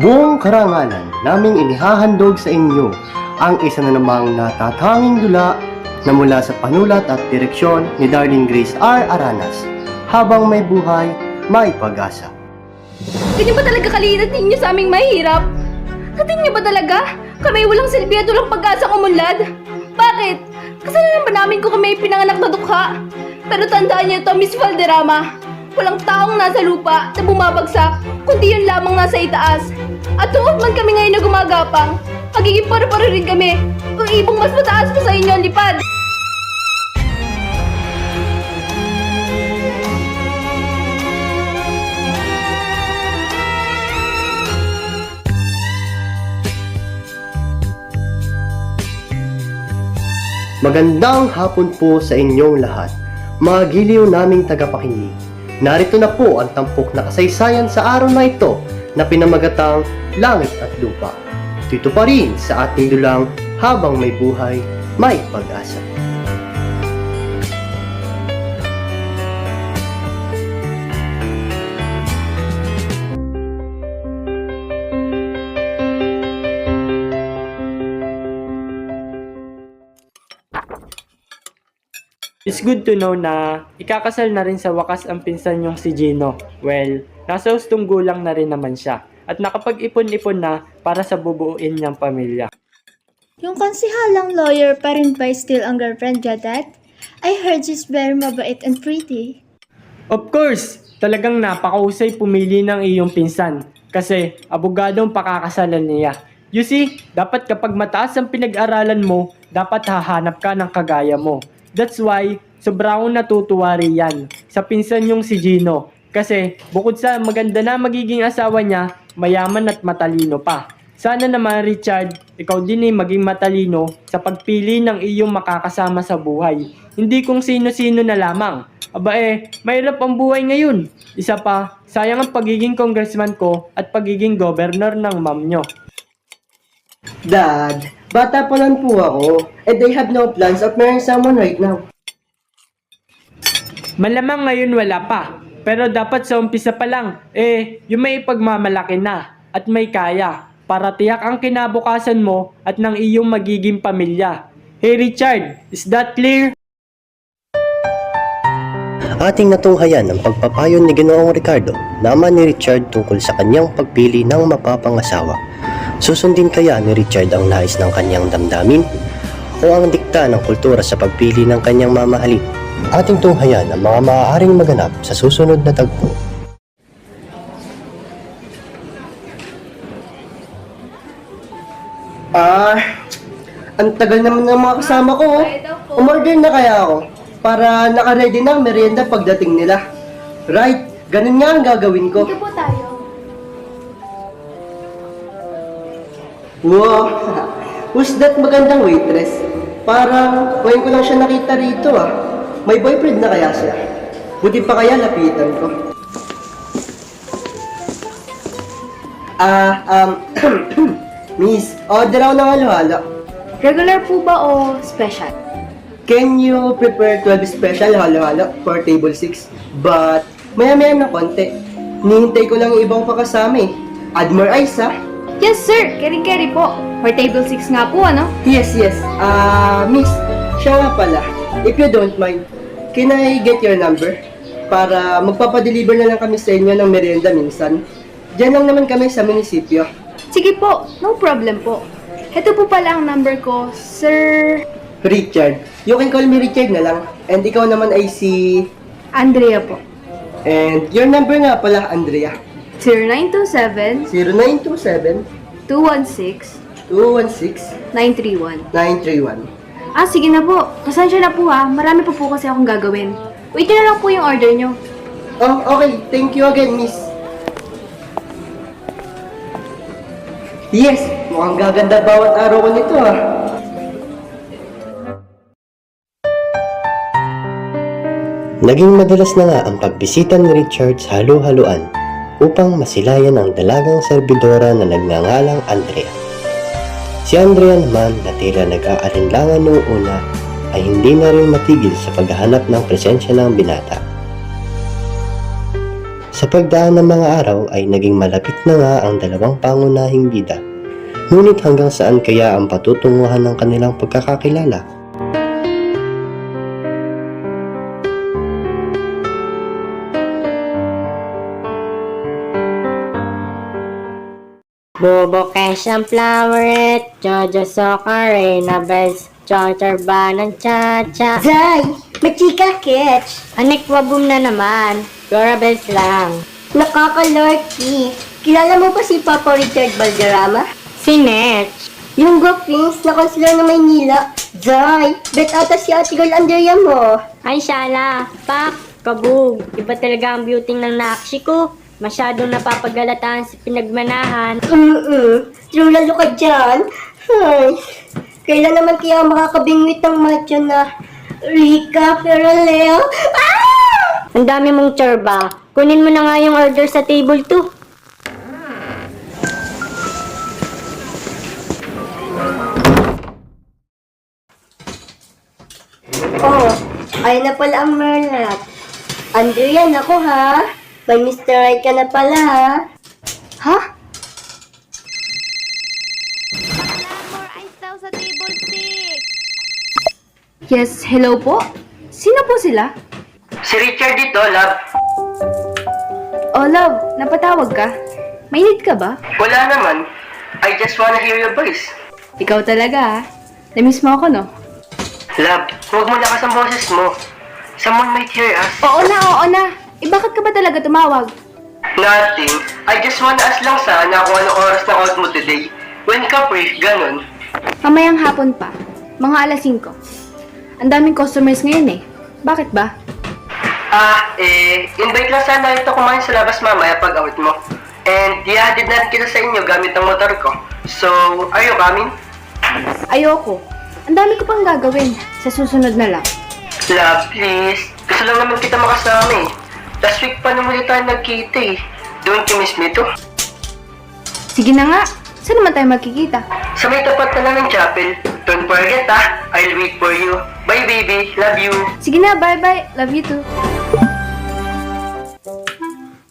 Buong karangalan naming inihahandog sa inyo ang isa na namang natatanging dula na mula sa panulat at direksyon ni Darling Grace R. Aranas. Habang may buhay, may pag-asa. Ganyan ba talaga kaliit ninyo sa aming mahirap? Natin niyo ba talaga? Kami walang silbi at pag-asa umunlad? Bakit? Kasalanan ba namin kung kami pinanganak na dukha? Pero tandaan niyo to, Miss Valderrama. Walang taong nasa lupa na bumabagsak, kundi yun lamang nasa itaas. At tuot man kami ngayon na gumagapang, magiging paro-paro rin kami. Kung ibong mas mataas pa sa inyo ang lipad. Magandang hapon po sa inyong lahat, mga giliw naming tagapakinig. Narito na po ang tampok na kasaysayan sa araw na ito na pinamagatang Langit at Lupa. Dito pa rin sa ating dulang habang may buhay, may pag-asa. It's good to know na ikakasal na rin sa wakas ang pinsan niyong si Gino. Well, nasa hustong gulang na rin naman siya at nakapag-ipon-ipon na para sa bubuuin niyang pamilya. Yung konsihalang lawyer pa rin ba still ang girlfriend niya, Dad? I heard she's very mabait and pretty. Of course, talagang napakahusay pumili ng iyong pinsan kasi abogadong pakakasalan niya. You see, dapat kapag mataas ang pinag-aralan mo, dapat hahanap ka ng kagaya mo. That's why, sobrang natutuwa rin yan sa pinsan yung si Gino. Kasi bukod sa maganda na magiging asawa niya, mayaman at matalino pa. Sana naman Richard, ikaw din ay maging matalino sa pagpili ng iyong makakasama sa buhay. Hindi kung sino-sino na lamang. Aba eh, mahirap ang buhay ngayon. Isa pa, sayang ang pagiging congressman ko at pagiging governor ng mom nyo. Dad, bata pa lang po ako, and I have no plans of marrying someone right now. Malamang ngayon wala pa. Pero dapat sa umpisa pa lang, eh, yung may pagmamalaki na at may kaya para tiyak ang kinabukasan mo at ng iyong magiging pamilya. Hey Richard, is that clear? Ating natunghayan ang pagpapayo ni Ginoong Ricardo naman ni Richard tungkol sa kanyang pagpili ng mapapangasawa. Susundin kaya ni Richard ang nais ng kanyang damdamin o ang dikta ng kultura sa pagpili ng kanyang mamahalin? Ating tunghayan ang mga maaaring maganap sa susunod na tagpo. Ah, ang tagal naman ng mga kasama ko. oh. Umorder na kaya ako para naka-ready na ang merienda pagdating nila. Right, ganun nga ang gagawin ko. Dito po tayo. Wow, who's that magandang waitress? Parang ngayon ko lang siya nakita rito ah. May boyfriend na kaya siya? Buti pa kaya lapitan ko. Ah, um, Miss, order ako ng halo-halo. Regular po ba o special? Can you prepare 12 special halo-halo for table 6? But, maya-maya na konti. Nihintay ko lang yung ibang pakasama eh. Add more ice. Yes sir, carry-carry po. For table 6 nga po, ano? Yes, yes. Ah, miss, siya nga pala. If you don't mind, can I get your number? Para magpapadeliver na lang kami sa inyo ng merienda minsan. Diyan lang naman kami sa munisipyo. Sige po, no problem po. Ito po pala ang number ko, Sir Richard. You can call me Richard na lang. And ikaw naman ay si... Andrea po. And your number nga pala, Andrea. 0927 0927 216 216 931. 931. Ah, sige na po. Pasensya na po ha. Marami pa po kasi akong gagawin. Wait na lang po yung order nyo. Oh, okay. Thank you again, miss. Yes, mukhang gaganda bawat araw ko nito ah. Naging madalas na nga ang pagbisita ni Richard sa halu-haluan upang masilayan ang dalagang serbidora na nagngangalang Andrea. Si Andrea naman na tila nag-aalinlangan noong una ay hindi na rin matigil sa paghahanap ng presensya ng binata. Sa pagdaan ng mga araw ay naging malapit na nga ang dalawang pangunahing bida. Ngunit hanggang saan kaya ang patutunguhan ng kanilang pagkakakilala? Bobo Cash ang floweret, Jojo Reyna Bells, Charter Banan Cha Cha. Zay, may chika catch. Anik wabum na naman, Flora Bells lang. Nakakalorky. Kilala mo ba si Papa Richard Valderrama? Si Net, Yung Brookings na konsular ng Maynila. Zay, bet ata si Ate Girl Andrea mo. ay shala, pak, kabog. Iba talaga ang beauty ng nakshi ko. Masyadong napapagalataan sa pinagmanahan. Mm-mm. True lalo ka dyan. Ay, kailan naman kaya makakabingwit ng macho na Rika Peraleo? Ah! Ang dami mong tsorba. Kunin mo na nga yung order sa table 2. Oh, ayun na pala ang Merlat. Andrea, ako ha. May Mr. Right ka na pala ha. Ha? Yes, hello po? Sino po sila? Si Richard dito, love. Oh, love, napatawag ka? May need ka ba? Wala naman. I just wanna hear your voice. Ikaw talaga, ah. Namiss mo ako, no? Love, huwag mo lakas ang boses mo. Someone might hear us. Oo na, oo na. Eh, bakit ka ba talaga tumawag? Nothing. I just wanna ask lang sana kung anong oras ng out mo today. When ka free, ganun. Mamayang hapon pa. Mga alas 5. Ang daming customers ngayon eh. Bakit ba? Ah, eh, invite lang sana ito kumain sa labas mamaya pag awit mo. And ihatid na rin kita sa inyo gamit ang motor ko. So, are you coming? Ayoko. Ang dami ko pang gagawin. Sa susunod na lang. Love, please. Gusto lang naman kita makasama eh. Last week pa naman ulit tayo nagkita eh. Don't you miss me too? Sige na nga. Saan naman tayo magkikita? Sa may tapat na lang ng chapel. Don't forget ah, I'll wait for you. Bye baby, love you. Sige na, bye-bye. Love you too.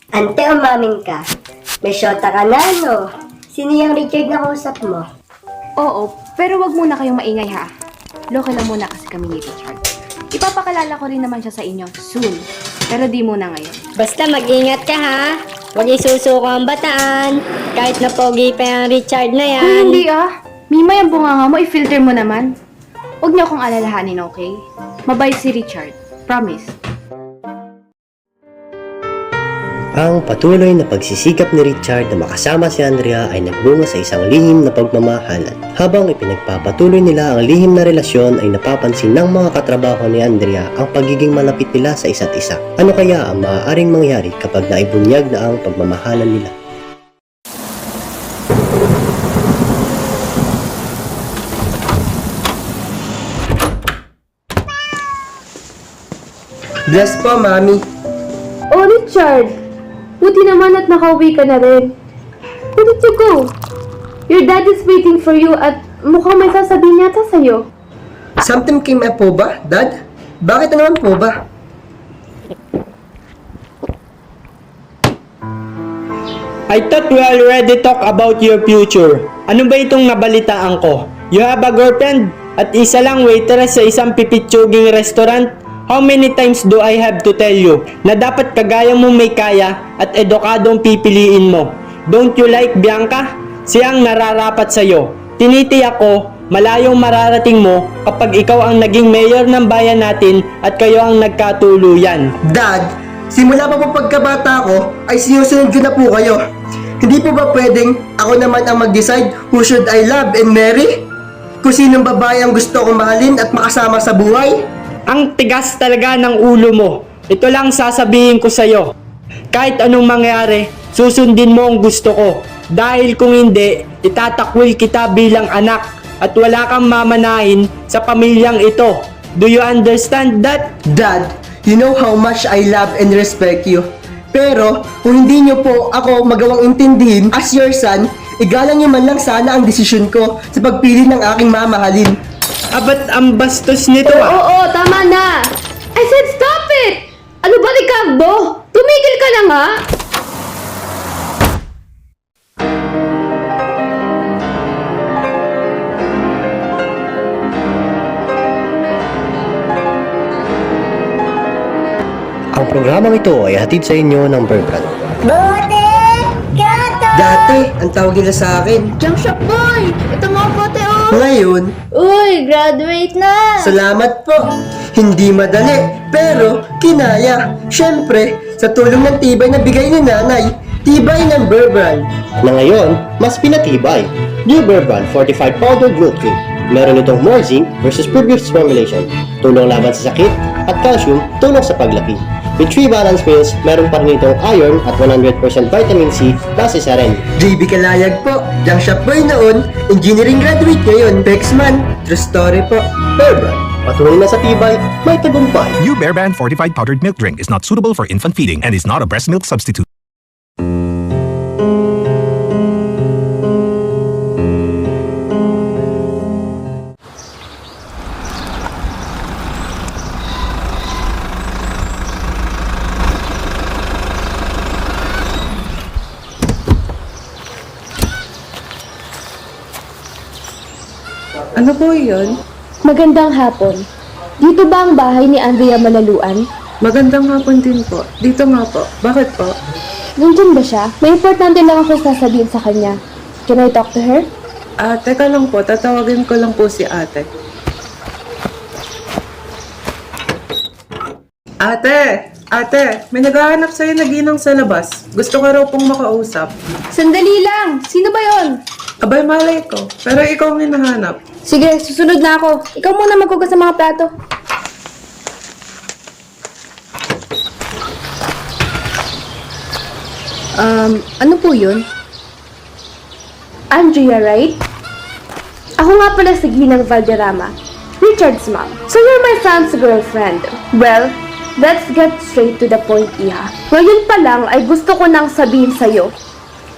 Ante, umamin ka. May shota ka na, no? Sino yung Richard na kausap mo? Oo, pero wag muna kayong maingay ha. Local lang muna kasi kami ni Richard. Ipapakalala ko rin naman siya sa inyo soon. Pero di muna ngayon. Basta mag-ingat ka ha. Huwag isusuko ang bataan. Kahit na pogi pa yung Richard na yan. Uy, hindi ah. Mima yung bunganga mo, i-filter mo naman. Huwag niyo akong alalahanin, okay? Mabait si Richard. Promise. Ang patuloy na pagsisikap ni Richard na makasama si Andrea ay nagbunga sa isang lihim na pagmamahalan. Habang ipinagpapatuloy nila ang lihim na relasyon ay napapansin ng mga katrabaho ni Andrea ang pagiging malapit nila sa isa't isa. Ano kaya ang maaaring mangyari kapag naibunyag na ang pagmamahalan nila? Bless po, mami. Oh, Richard! Buti naman at nakauwi ka na rin. Where did you go? Your dad is waiting for you at mukhang may sasabihin yata sa'yo. Something came up po ba, Dad? Bakit na naman po ba? I thought we already talk about your future. Ano ba itong nabalitaan ko? You have a girlfriend? At isa lang waitress sa isang pipitsuging restaurant? How many times do I have to tell you na dapat kagaya mo may kaya at edukadong pipiliin mo? Don't you like Bianca? Siyang nararapat sa'yo. Tinitiyak ko, malayong mararating mo kapag ikaw ang naging mayor ng bayan natin at kayo ang nagkatuluyan. Dad, simula pa po pagkabata ko ay sinusunod ko na po kayo. Hindi po ba pwedeng ako naman ang mag-decide who should I love and marry? Kung sinong babae ang gusto kong mahalin at makasama sa buhay? Ang tigas talaga ng ulo mo. Ito lang sasabihin ko sa'yo. Kahit anong mangyari, susundin mo ang gusto ko. Dahil kung hindi, itatakwil kita bilang anak at wala kang mamanahin sa pamilyang ito. Do you understand that? Dad, you know how much I love and respect you. Pero, kung hindi niyo po ako magawang intindihin as your son, igalang niyo man lang sana ang desisyon ko sa pagpili ng aking mamahalin. Abat ang bastos nito Oo, ah. oo, tama na! I said stop it! Ano ba, Ricardo? Tumigil ka na nga! Ang programang ito ay hatid sa inyo ng Burbrand. Bote! Gato! Dati, ang tawag nila sa akin. Junk shop boy! Ito nga bote oh! Ngayon, Uy, graduate na! salamat po. Hindi madali, pero kinaya. Siyempre, sa tulong ng tibay na bigay ni nanay, tibay ng Burbrand. Na ngayon, mas pinatibay. New Burbrand Fortified Powdered Milk Cream. Meron itong more zinc versus previous formulation. Tulong laban sa sakit at calcium tulong sa paglaki. With 3 balance meals, meron pa rin itong iron at 100% vitamin C base sa ren. JB Kalayag po, junk shop boy noon, engineering graduate ngayon, Bexman, true story po. Burbrand, patuloy na sa tibay, may tagumpay. New Bear Brand fortified powdered milk drink is not suitable for infant feeding and is not a breast milk substitute. Ano po yun? Magandang hapon. Dito ba ang bahay ni Andrea Malaluan? Magandang hapon din po. Dito nga po. Bakit po? Nandyan ba siya? May importante lang ako sasabihin sa kanya. Can I talk to her? Ah, teka lang po. Tatawagin ko lang po si ate. Ate! Ate! May naghahanap sa'yo na ginang sa labas. Gusto ka raw pong makausap. Sandali lang! Sino ba yon? Abay, malay ko. Pero ikaw ang hinahanap. Sige, susunod na ako. Ikaw muna maghugas ng mga plato. Um, ano po yun? Andrea, right? Ako nga pala si Ginang Valderrama, Richard's mom. So you're my son's girlfriend. Well, let's get straight to the point, Iha. Ngayon pa lang ay gusto ko nang sabihin sa'yo,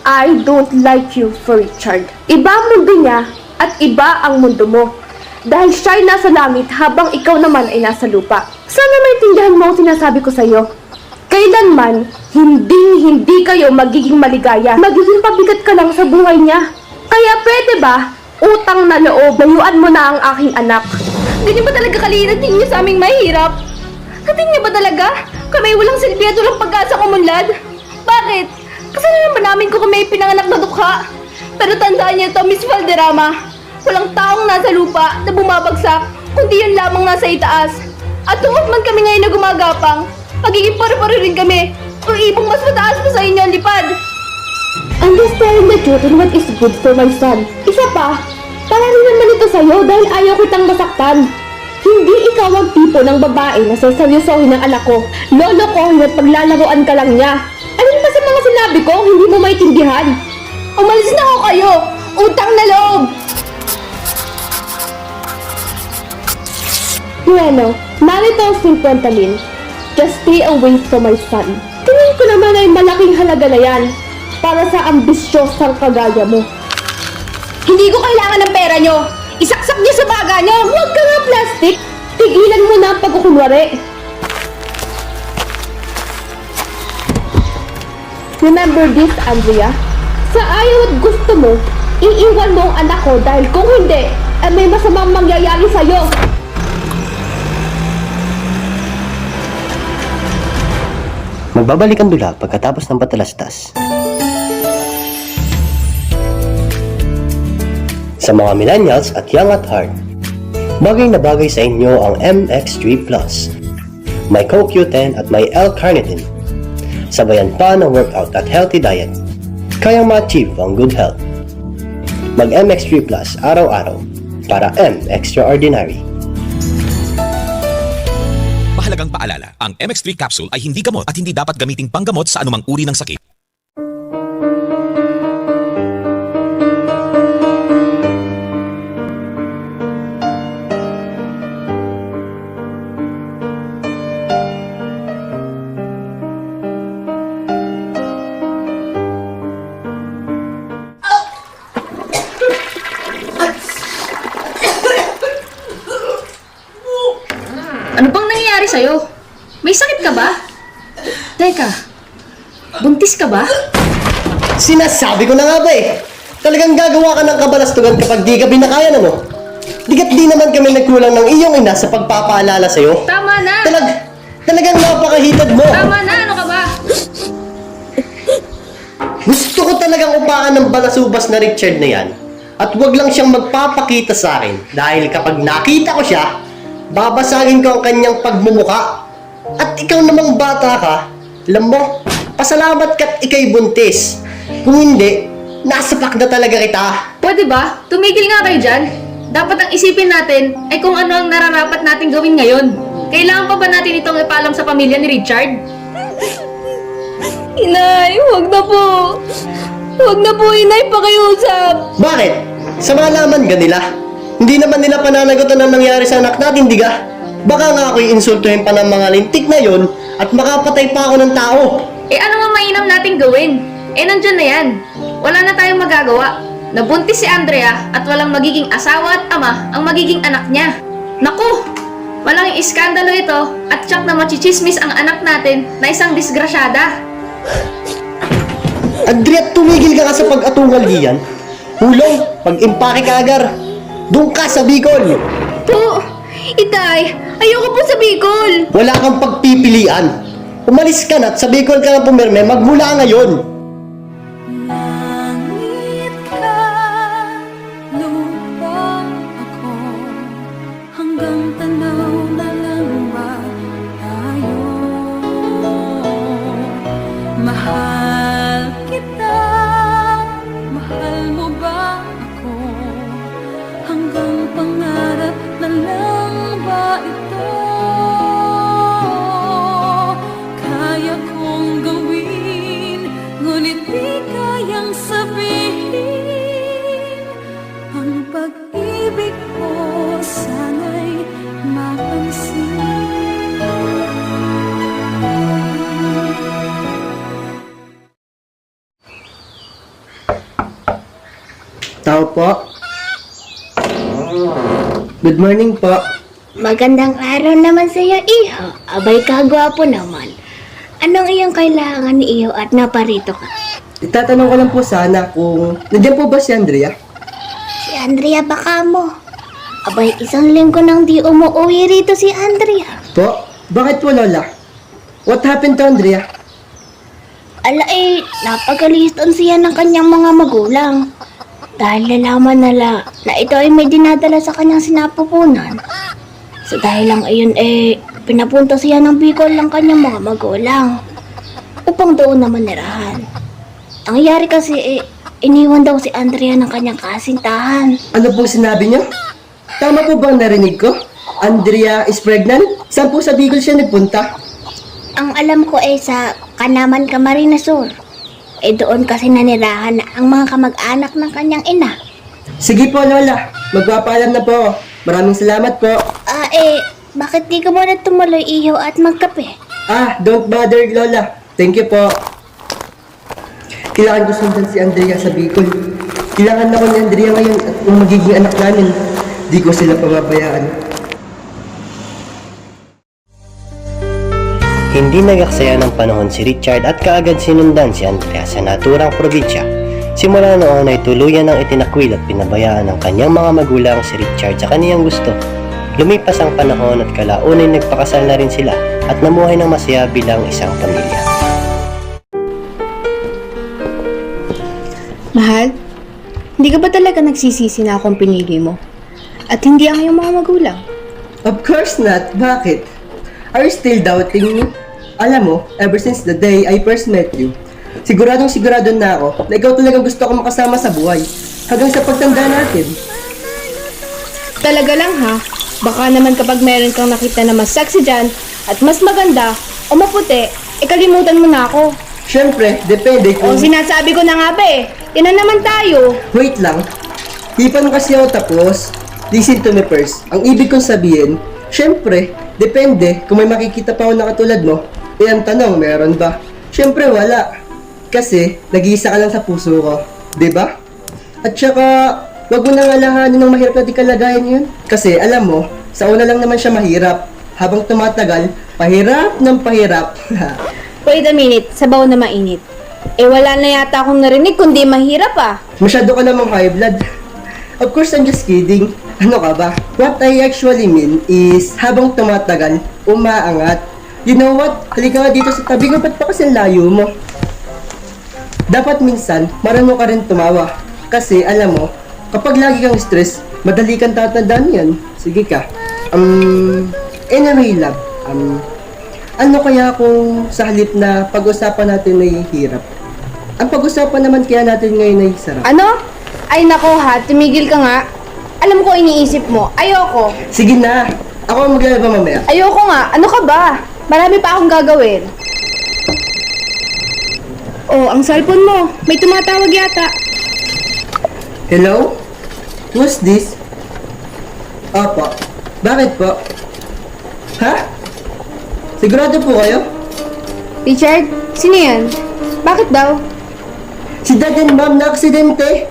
I don't like you for Richard. Iba mundo niya at iba ang mundo mo. Dahil siya'y nasa langit habang ikaw naman ay nasa lupa. Sana maintindihan mo ang sinasabi ko sa'yo. Kailanman, hindi hindi kayo magiging maligaya. Magiging pabigat ka lang sa buhay niya. Kaya pwede ba, utang na loob, layuan mo na ang aking anak. Ganyan ba talaga kaliit ninyo sa aming mahirap? Natin niyo ba talaga? Kami walang silbi at walang pag-asa kumunlad? Bakit? Kasalanan ba namin kung kami pinanganak na dukha? Pero tandaan niyo to, Miss Valderrama. Walang taong nasa lupa na bumabagsak, kundi yun lamang nasa itaas. At tungkol man kami ngayon na gumagapang, magiging pare-pare rin kami. Kung ibong mas mataas pa sa inyo ang lipad. Understand the truth and what is good for my son. Isa pa, para rin naman ito sa'yo dahil ayaw kitang masaktan. Hindi ikaw ang tipo ng babae na saseryosohin ng anak ko. Lolokohin at paglalaroan ka lang niya. Alin ba sa mga sinabi ko hindi mo maintindihan? Umalis na ako kayo! Utang na loob! Bueno, narito ang 50 lin. Just stay away from my son. Tingin ko naman ay malaking halaga na yan para sa ambisyosang kagaya mo. Hindi ko kailangan ng pera nyo! Isaksak niyo sa baga nyo! Huwag ka nga plastic! Tigilan mo na ang pagkukunwari! Remember this, Andrea? Sa ayaw at gusto mo, iiwan mo ang anak ko dahil kung hindi, ay may masamang mangyayari sa'yo! Magbabalik ang dula pagkatapos ng patalastas. Sa mga millennials at young at heart, bagay na bagay sa inyo ang MX3 Plus. May CoQ10 at may L-carnitine. Sabayan pa ng workout at healthy diet. Kayang ma-achieve ang good health. Mag MX3 Plus araw-araw para M Extraordinary. Mahalagang paalala, ang MX3 capsule ay hindi gamot at hindi dapat gamiting panggamot sa anumang uri ng sakit. Sinasabi ko na nga ba eh. Talagang gagawa ka ng kabalastugan kapag di ka binakayan ano? Digat di naman kami nagkulang ng iyong ina sa pagpapaalala sa'yo. Tama na! Talag, talagang napakahitad mo. Tama na! Ano ka ba? Gusto ko talagang upakan ng balasubas na Richard na yan. At wag lang siyang magpapakita sa akin. Dahil kapag nakita ko siya, babasagin ko ang kanyang pagmumuka. At ikaw namang bata ka, alam mo, pasalamat ka't ikay buntis. Kung hindi, nasapak na talaga kita. Pwede ba? Tumigil nga kayo dyan. Dapat ang isipin natin ay kung ano ang nararapat natin gawin ngayon. Kailangan pa ba natin itong ipalam sa pamilya ni Richard? Inay, huwag na po. Huwag na po, Inay, pakiusap. Bakit? Sa malaman ka nila. Hindi naman nila pananagutan ang nangyari sa anak natin, di ka? Baka nga ako'y insultuhin pa ng mga lintik na yon at makapatay pa ako ng tao. Eh ano nga mainam nating gawin? Eh nandyan na yan. Wala na tayong magagawa. Nabuntis si Andrea at walang magiging asawa at ama ang magiging anak niya. Naku! Malaking iskandalo ito at tsak na machichismis ang anak natin na isang disgrasyada. Andrea, tumigil ka nga sa pag-atungal diyan. Hulong, pag-impake ka agar. Doon ka sa Bicol. Po! Itay! Ayoko po sa Bicol! Wala kang pagpipilian. Umalis ka na at sa Bicol ka na pumirme magmula ngayon. Morning po. Magandang araw naman sa iyo, Iho. Abay ka, gwapo naman. Anong iyong kailangan ni Iho at naparito ka? Itatanong ko lang po sana kung nandiyan po ba si Andrea? Si Andrea baka mo. Abay, isang linggo nang di umuwi rito si Andrea. Po? Bakit po, Lola? What happened to Andrea? Ala eh, napagaliston siya ng kanyang mga magulang. Dahil nalaman nila na ito ay may dinadala sa kanyang sinapupunan. So dahil lang ayun eh, pinapunta siya ng Bicol ng kanyang mga magulang. Upang doon naman nirahan. Ang nangyari kasi eh, iniwan daw si Andrea ng kanyang kasintahan. Ano pong sinabi niyo? Tama po bang narinig ko? Andrea is pregnant? Saan po sa Bicol siya nagpunta? Ang alam ko ay sa Kanaman Camarines Sur. Eh doon kasi nanirahan na ang mga kamag-anak ng kanyang ina. Sige po, Lola. Magpapaalam na po. Maraming salamat po. Ah eh, bakit di ka muna tumuloy iho at magkape? Ah, don't bother, Lola. Thank you po. Kailangan ko sundan si Andrea sa Bicol. Kailangan ako ni Andrea ngayon at yung magiging anak namin. Di ko sila pababayaan. Hindi nagaksaya ng panahon si Richard at kaagad sinundan si Andrea sa naturang probinsya. Simula noon ay tuluyan ng itinakwil at pinabayaan ng kanyang mga magulang si Richard sa kaniyang gusto. Lumipas ang panahon at kalaunay nagpakasal na rin sila at namuhay ng masaya bilang isang pamilya. Mahal, hindi ka ba talaga nagsisisi na akong pinili mo? At hindi ang iyong mga magulang? Of course not. Bakit? Are you still doubting me? Alam mo, ever since the day I first met you, siguradong sigurado na ako na ikaw talagang gusto ko makasama sa buhay hanggang sa pagtanda natin. Talaga lang ha, baka naman kapag meron kang nakita na mas sexy dyan at mas maganda o maputi, ikalimutan mo na ako. Siyempre, depende O kung... sinasabi ko na nga ba eh, yan na naman tayo. Wait lang. Di pa kasi ako tapos. Listen to me first. Ang ibig kong sabihin, syempre, depende kung may makikita pa ako na katulad mo. Eh, ang tanong, meron ba? Syempre, wala. Kasi, nag-iisa ka lang sa puso ko. ba? At saka, wag mo nang alahanin ng mahirap na di kalagayan yun. Kasi, alam mo, sa una lang naman siya mahirap. Habang tumatagal, pahirap ng pahirap. Wait a minute, sabaw na mainit. Eh wala na yata akong narinig kundi mahirap ah. Masyado ka namang high blood. Of course, I'm just kidding. Ano ka ba? What I actually mean is, habang tumatagal, umaangat. You know what? Halika nga dito sa tabi ko, ba't pa kasi layo mo? Dapat minsan, marunong ka rin tumawa. Kasi, alam mo, kapag lagi kang stress, madali kang tatandaan yan. Sige ka. Um, anyway, love. Um, ano kaya kung sa halip na pag-usapan natin ay hirap? Ang pag-usapan naman kaya natin ngayon ay sarap. Ano? Ay nako ha, tumigil ka nga. Alam ko iniisip mo. Ayoko. Sige na. Ako ang maglalaba mamaya. Ayoko nga. Ano ka ba? Marami pa akong gagawin. Oh, ang cellphone mo. May tumatawag yata. Hello? Who's this? Opo. Bakit po? Ha? Sigurado po kayo? Richard, sino yan? Bakit daw? Si dad and mom na aksidente.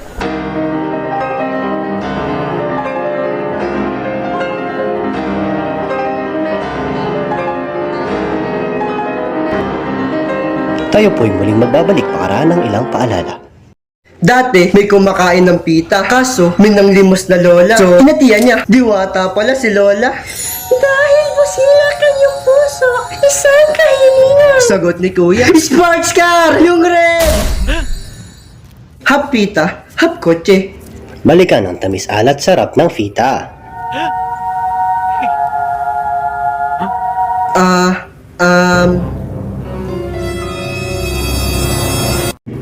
Tayo po'y muling magbabalik pakaraan ng ilang paalala. Dati, may kumakain ng pita. Kaso, may nanglimos na lola. So, inatiyan niya. Diwata pala si lola. Dahil busila kanyang puso, isang kahilingan. Sagot ni kuya. Sports car! Yung red! Hap pita, hap kotse. Balikan ang tamis alat sarap ng fita. Ah, um,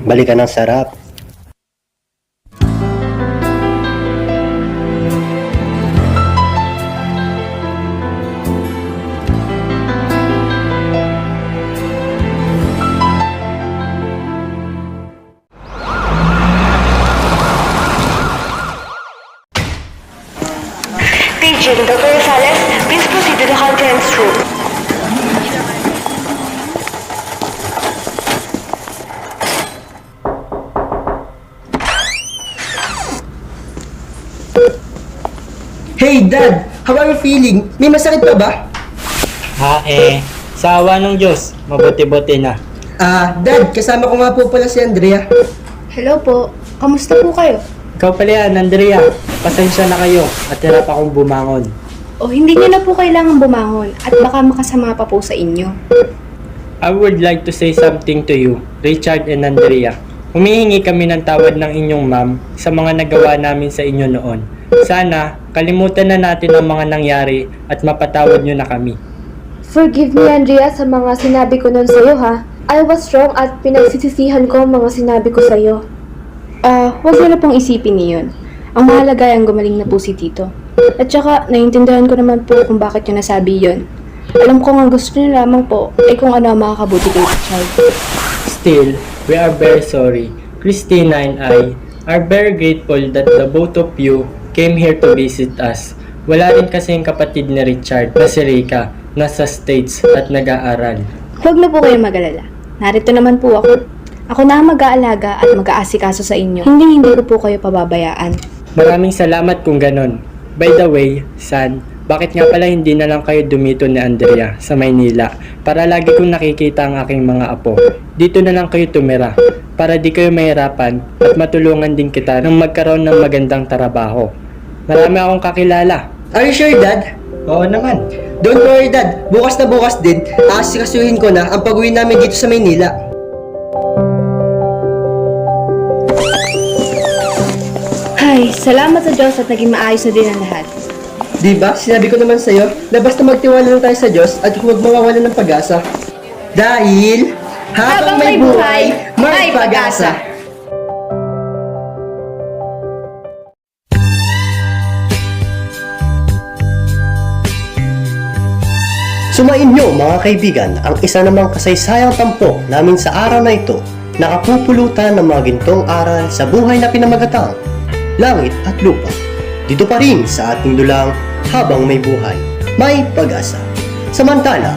Balikan ang sarap. Feeling? May masakit pa ba? Ha eh, sa awa ng Diyos, mabuti-buti na. Ah, dad, kasama ko nga po pala si Andrea. Hello po. Kamusta po kayo? Ikaw pala yan, Andrea. Pasensya na kayo at hirap akong bumangon. O hindi niyo na po kailangan bumangon at baka makasama pa po sa inyo. I would like to say something to you, Richard and Andrea. Humihingi kami ng tawad ng inyong ma'am sa mga nagawa namin sa inyo noon. Sana, kalimutan na natin ang mga nangyari at mapatawad nyo na kami. Forgive me, Andrea, sa mga sinabi ko noon sa'yo, ha? I was wrong at pinagsisisihan ko ang mga sinabi ko sa'yo. Ah, huwag niyo na pong isipin niyon. Ang mahalaga ay ang gumaling na po si Tito. At saka, naiintindihan ko naman po kung bakit niyo nasabi yon. Alam ko nga gusto niyo lamang po ay kung ano ang makakabuti kay Richard. Still, we are very sorry. Christina and I are very grateful that the both of you came here to visit us. Wala rin kasi yung kapatid ni Richard na si Rika, nasa States at nag-aaral. Huwag na po kayo mag-alala. Narito naman po ako. Ako na ang mag-aalaga at mag-aasikaso sa inyo. Hindi hindi ko po kayo pababayaan. Maraming salamat kung ganon. By the way, San, bakit nga pala hindi na lang kayo dumito ni Andrea sa Maynila para lagi kong nakikita ang aking mga apo? Dito na lang kayo tumira para di kayo mahirapan at matulungan din kita nang magkaroon ng magandang trabaho. Marami akong kakilala. Are you sure, dad? Oo naman. Don't worry, dad. Bukas na bukas din, aasikasuhin ko na ang pag-uwi namin dito sa Maynila. Ay, salamat sa Diyos at naging maayos na din ang lahat. Di ba? Sinabi ko naman sa'yo na basta magtiwala lang tayo sa Diyos at huwag mawawala ng pag-asa. Dahil, habang, may buhay, may pag-asa. Sumain nyo mga kaibigan ang isa namang kasaysayang tampok namin sa araw na ito na kapupulutan ng mga gintong aral sa buhay na pinamagatang langit at lupa. Dito pa rin sa ating dulang habang may buhay, may pag-asa. Samantala,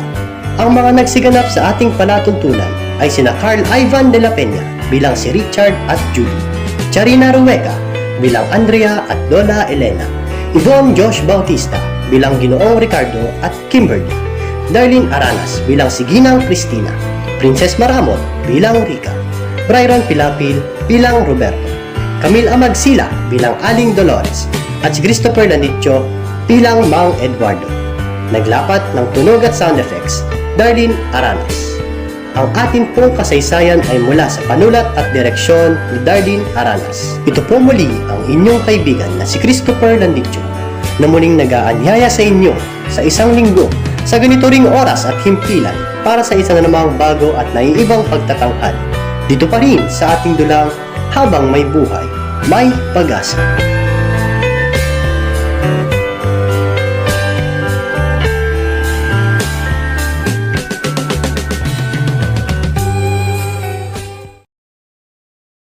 ang mga nagsiganap sa ating palatuntunan ay sina Carl Ivan de la Peña bilang si Richard at Julie, Charina Rueca bilang Andrea at Lola Elena, Yvonne Josh Bautista bilang Ginoong Ricardo at Kimberly, Darlene Aranas bilang si Ginang Cristina, Princess Maramot bilang Rika, Bryron Pilapil bilang Roberto, Camille Amagsila bilang Aling Dolores, at si Christopher Landicho bilang Mang Eduardo. Naglapat ng tunog at sound effects, Darlene Aranas. Ang ating pong kasaysayan ay mula sa panulat at direksyon ni Darlene Aranas. Ito po muli ang inyong kaibigan na si Christopher Landicho na muling nag-aanyaya sa inyo sa isang linggo sa ganito ring oras at himpilan para sa isa na namang bago at naiibang pagtatanghal. Dito pa rin sa ating dulang habang may buhay, may pag-asa.